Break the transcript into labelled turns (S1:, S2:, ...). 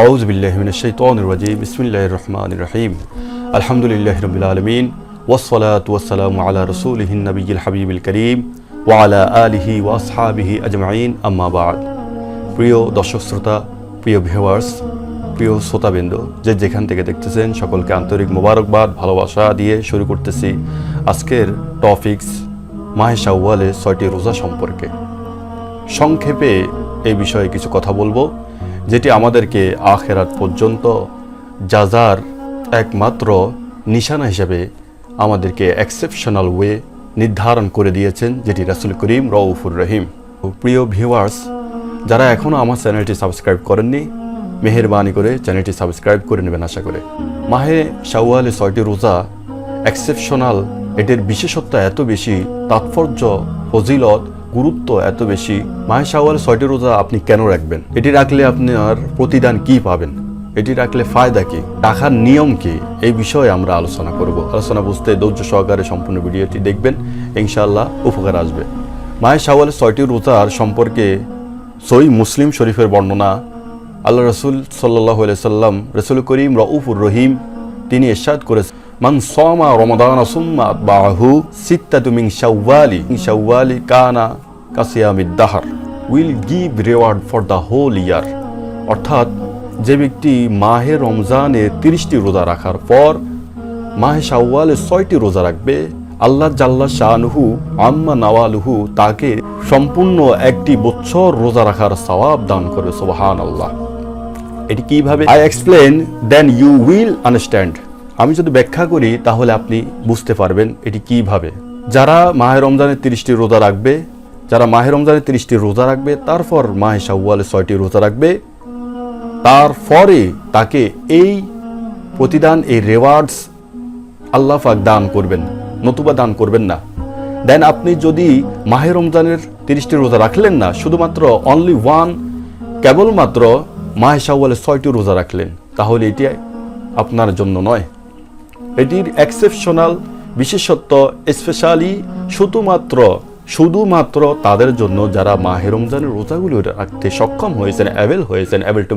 S1: আউজ বিল্লাহমিনশাইতানিরাজিম বিসমিল্লাহ রহমান রাহিম আলহামদুলিল্লাহ রবিল আলমিন ওসলাত ওসালাম আলা রসুলহিন নবীল হাবিবুল করিম ওয়ালা আলিহি ওয়াসহাবিহি আজমাইন আম্মাবাদ প্রিয় দর্শক শ্রোতা প্রিয় ভিউয়ার্স প্রিয় শ্রোতাবৃন্দ যে যেখান থেকে দেখতেছেন সকলকে আন্তরিক মোবারকবাদ, ভালোবাসা দিয়ে শুরু করতেছি আজকের টপিক্স মাহে শাওয়ালের ছয়টি রোজা সম্পর্কে। সংক্ষেপে এই বিষয়ে কিছু কথা বলব। যেটি আমাদেরকে আখেরাত পর্যন্ত যাজার একমাত্র নিশানা হিসেবে আমাদেরকে এক্সেপশনাল ওয়ে নির্ধারণ করে দিয়েছেন, যেটি রাসুল করিম রউফুর রহিম। প্রিয় ভিউয়ার্স যারা এখনও আমার চ্যানেলটি সাবস্ক্রাইব করেননি, মেহেরবানি করে চ্যানেলটি সাবস্ক্রাইব করে নেবেন আশা করে। মাহে শাওয়ালে ছয়টি রোজা এক্সেপশনাল এটির বিশেষত্ব এত বেশি, তাৎপর্য, ফজিলত গুরুত্ব এত বেশি? মাহে শাওয়াল ছয়টি রোজা আপনি কেন রাখবেন? এটি রাখলে আপনার প্রতিদান কি পাবেন? এটি রাখলে ফায়দা কি? রাখার নিয়ম কি? এই বিষয়ে আমরা আলোচনা করব। আলোচনা বুঝতে ধৈর্য সহকারে সম্পূর্ণ ভিডিওটি দেখবেন। ইনশাআল্লাহ উপকার আসবে। মাহে শাওয়ালের ছয়টি রোজার সম্পর্কে সই মুসলিম শরীফের বর্ণনা আল্লাহ রসুল সাল্লাহ সাল্লাম রসুল করিম রউফুর রহিম তিনি এরশাদ করেছেন। মান সমা রমাদান সুম্মা বাহু সিত্তাতু মিন শাওয়ালি শাওয়ালি কানা কাসিয়ামিদ দাহার। Will give reward for the whole year. অর্থাৎ যে ব্যক্তি মাহে রমজানে তিরিশটি রোজা রাখার পর মাহে শাওয়ালে ছয়টি রোজা রাখবে, আল্লাহ জাল্লা শাহনুহু আম্মা নওয়ালুহু তাকে সম্পূর্ণ একটি বছর রোজা রাখার সওয়াব দান করবে সোবাহান আল্লাহ এটি কীভাবে? I explain then you will understand আমি যদি ব্যাখ্যা করি, তাহলে আপনি বুঝতে পারবেন এটি কীভাবে। যারা মাহে রমজানের তিরিশটি রোজা রাখবে, যারা মাহে রমজানের তিরিশটি রোজা রাখবে, তারপর মাহে শাওয়ালে ছয়টি রোজা রাখবে, তারপরে তাকে এই প্রতিদান, এই রেওয়ার্ডস আল্লাহ পাক দান করবেন, নতুবা দান করবেন না। দেন আপনি যদি মাহে রমজানের তিরিশটি রোজা রাখলেন না, শুধুমাত্র অনলি ওয়ান কেবলমাত্র মাহে শাওয়ালে ছয়টি রোজা রাখলেন, তাহলে এটি আপনার জন্য নয়। এটির এক্সেপশনাল বিশেষত্ব স্পেশালি শুধুমাত্র শুধুমাত্র তাদের জন্য যারা মাহে রমজানের রোজাগুলো রাখতে সক্ষম হয়েছেন অ্যাভেল হয়েছেন অ্যাভেল টু